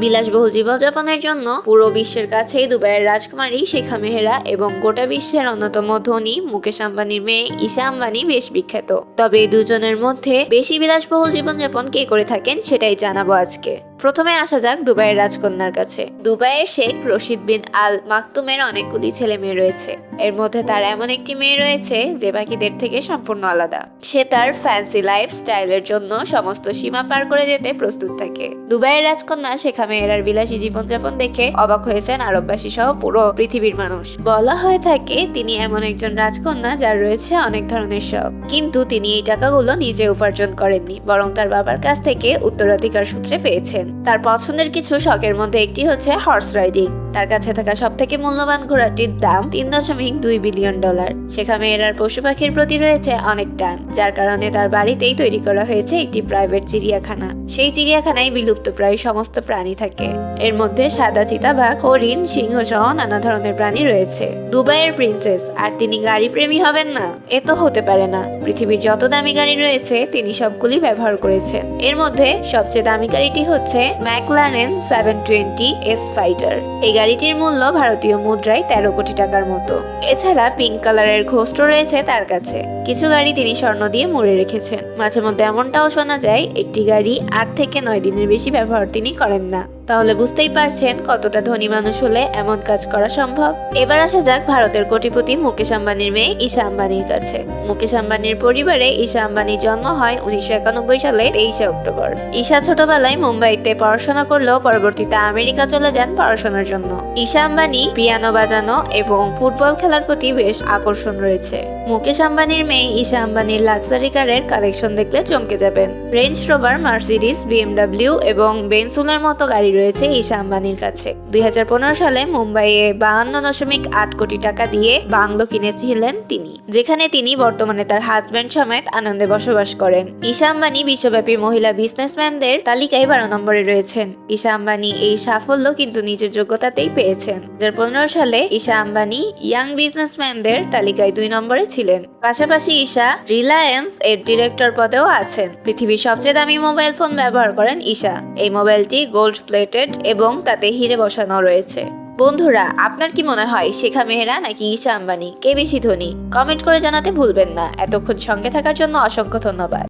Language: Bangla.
বিলাসবহুল জীবনযাপনের জন্য পুরো বিশ্বের কাছেই দুবাইয়ের রাজকুমারী শেখা মেহেরা এবং গোটা বিশ্বের অন্যতম ধনী মুকেশ আম্বানির মেয়ে ঈশা আম্বানি বেশ বিখ্যাত। তবে দুজনের মধ্যে বেশি বিলাসবহুল জীবনযাপন কে করে থাকেন সেটাই জানাব আজকে। প্রথমে আসা যাক দুবাইয়ের রাজকন্যার কাছে। দুবাইয়ের শেখ রশিদ বিন আল মাকতুমের অনেকগুলি ছেলে মেয়ে রয়েছে। এর মধ্যে তার এমন একটি মেয়ে রয়েছে যে বাকিদের থেকে সম্পূর্ণ আলাদা। সে তার ফ্যান্সি লাইফ স্টাইলের জন্য সমস্ত সীমা পার করে যেতে প্রস্তুত থাকে। দুবাইয়ের রাজকন্যা শেখা মেয়েরার বিলাসী জীবনযাপন দেখে অবাক হয়েছেন আরববাসী সহ পুরো পৃথিবীর মানুষ। বলা হয়ে থাকে, তিনি এমন একজন রাজকন্যা যার রয়েছে অনেক ধরনের শখ। কিন্তু তিনি এই টাকাগুলো নিজে উপার্জন করেননি, বরং তার বাবার কাছ থেকে উত্তরাধিকার সূত্রে পেয়েছেন। তার পছন্দের কিছু শখের মধ্যে একটি হচ্ছে হর্স রাইডিং তার কাছে থাকা সব থেকে মূল্যবান ঘোড়াটির দাম তিন দশমিক দুই বিলিয়ন ডলার। শেখা মেয়েরার পশু পাখির প্রতি রয়েছে অনেক টান, যার কারণে তার বাড়িতেই তৈরি করা হয়েছে একটি প্রাইভেট চিড়িয়াখানা। সেই চিড়িয়াখানায় বিলুপ্ত প্রায় সমস্ত প্রাণী থাকে। এর মধ্যে সাদা চিতাবাঘ হরিণ, সিংহ সহ নানা ধরনের প্রাণী রয়েছে। দুবাইয়ের প্রিন্সেস, আর তিনি গাড়ি প্রেমী হবেন না, এ তো হতে পারে না। পৃথিবীর যত দামি গাড়ি রয়েছে, তিনি সবগুলি ব্যবহার করেছেন। এর মধ্যে সবচেয়ে দামি গাড়িটি হচ্ছে McLaren seven twenty S fighter এই গাড়িটির মূল্য ভারতীয় মুদ্রায় তেরো কোটি টাকার মতো। এছাড়া পিঙ্ক কালারের ঘোষ্ট রয়েছে তার কাছে। কিছু গাড়ি তিনি স্বর্ণ দিয়ে মুড়ে রেখেছেন। মাঝে মধ্যে এমনটাও শোনা যায়, একটি গাড়ি আট থেকে নয় দিনের বেশি ব্যবহার তিনি করেন না। তাহলে বুঝতেই পারছেন কতটা ধনী মানুষ হলে এমন কাজ করা সম্ভব। এবার আসা যাক ভারতের কোটিপতি মুকেশ আম্বানির মেয়ে ঈশা আম্বানির কাছে। মুকেশ আম্বানির পরিবারে ঈশা আম্বানির জন্ম হয় উনিশশো একানব্বই সালে তেইশে অক্টোবর। ঈশা ছোটবেলায় মুম্বাইতে পড়াশোনা করলেও পরবর্তীতে আমেরিকা চলে যান পড়াশোনার জন্য। ঈশা আম্বানি পিয়ানো বাজানো এবং ফুটবল খেলার প্রতি বেশ আকর্ষণ রয়েছে। মুকেশ আম্বানির মেয়ে ঈশা আম্বানির লাক্সারি কারের কালেকশন দেখলে চমকে যাবেন। রেঞ্জ রোভার, মার্সিডিস, বিএমডাব্লিউ এবং বেনসুলের মতো গাড়ি রয়েছে ঈশা আম্বানির কাছে। দুই হাজার পনেরো সালে মুম্বাইয়ে বাহান্ন দশমিক আট কোটি টাকা দিয়ে বাংলো কিনেছিলেন তিনি, যেখানে তিনি বর্তমানে তার হাজব্যান্ড সমেত আনন্দে বসবাস করেন। ঈশা আম্বানি বিশ্বব্যাপী মহিলা বিজনেসম্যানদের তালিকায় বারো নম্বরে রয়েছেন। ঈশা আম্বানি এই সাফল্য কিন্তু নিজের যোগ্যতাতেই পেয়েছেন। দুই হাজার পনেরো সালে ঈশা আম্বানি ইয়াং বিজনেসম্যানদের তালিকায় দুই নম্বরে ছিলেন। পাশাপাশি ঈশা রিলায়েন্স এর ডিরেক্টর পদেও আছেন। পৃথিবীর সবচেয়ে দামি মোবাইল ফোন ব্যবহার করেন ঈশা। এই মোবাইলটি গোল্ড প্লেটেড এবং তাতে হিরে বসানো রয়েছে। বন্ধুরা, আপনার কি মনে হয় শেখা মেহরা নাকি ঈশা আম্বানি? কে বেশি ধনী? কমেন্ট করে জানাতে ভুলবেন না। এতক্ষণ সঙ্গে থাকার জন্য অসংখ্য ধন্যবাদ।